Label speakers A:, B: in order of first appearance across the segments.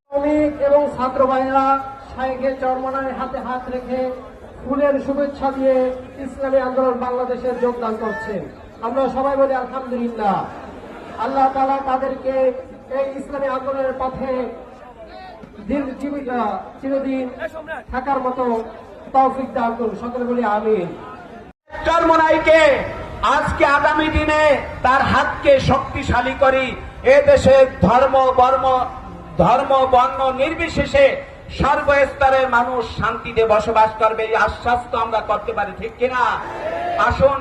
A: শ্রমিক এবং ছাত্র ভাইরা সাইকেল চরমনায় হাতে হাত রেখে ফুলের শুভেচ্ছা দিয়ে ইসলামী আন্দোলন বাংলাদেশের যোগদান করছেন। আমরা সবাই বলি, আলহামদুলিল্লাহ। আল্লাহ তালা তাদেরকে এই ইসলামী আন্দোলনের পথে চিরদিন থাকার মতো তৌফিক দান করুন। সকলে বলি
B: চরমনাইকে আজকে আগামী দিনে তার হাতকে শক্তিশালী করি। এ ধর্ম, বর্ম, ধর্ম, বর্ণ নির্বিশেষে সর্বস্তরের মানুষ শান্তিতে বসবাস করবে, এই আশ্বাস তো আমরা করতে পারি, ঠিক কিনা? আসুন,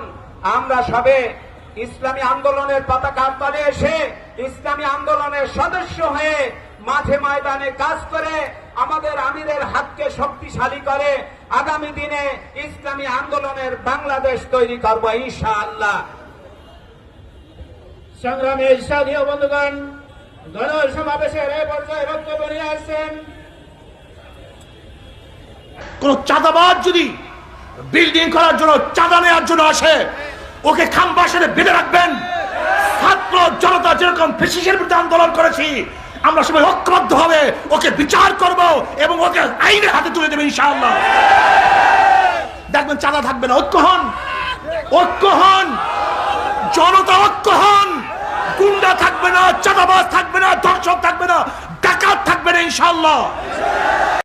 B: আমরা সবে ইসলামী আন্দোলনের পতাকা তলে এসে ইসলামী আন্দোলনের সদস্য হয়ে মাঠে ময়দানে কাজ করে আমাদের আমিরের হাতকে শক্তিশালী করে আগামী দিনে ইসলামী আন্দোলনের বাংলাদেশ তৈরি করব ইনশাআল্লাহ।
C: সংগ্রামে স্থানীয় বন্ধুগণ গণ সমাবেশের এই পর্যায়ে বক্তব্য নিয়ে আসছেন।
D: কোন চাঁদাবাজ যদি বিল্ডিং করার জন্য চাঁদা নেওয়ার জন্য আসে ওকে খাম্বাসের বেঁধে রাখবেন। ছাত্র জনতা যেরকম ফেসিসের বিরুদ্ধে আন্দোলন করেছি আমরা সবাই ঐক্যবদ্ধ হবে, ওকে বিচার করব এবং ওকে আইনের হাতে তুলে দেবে ইনশাআল্লাহ। দেখবেন চাঁদা থাকবে না, ঐক্য হন। ঐক্য হন। জনতা ঐক্য হন। গুন্ডা থাকবে না, চাঁদাবাজ থাকবে না, ধর্ষক থাকবে না, ডাকাত থাকবে না, ইনশাআল্লাহ।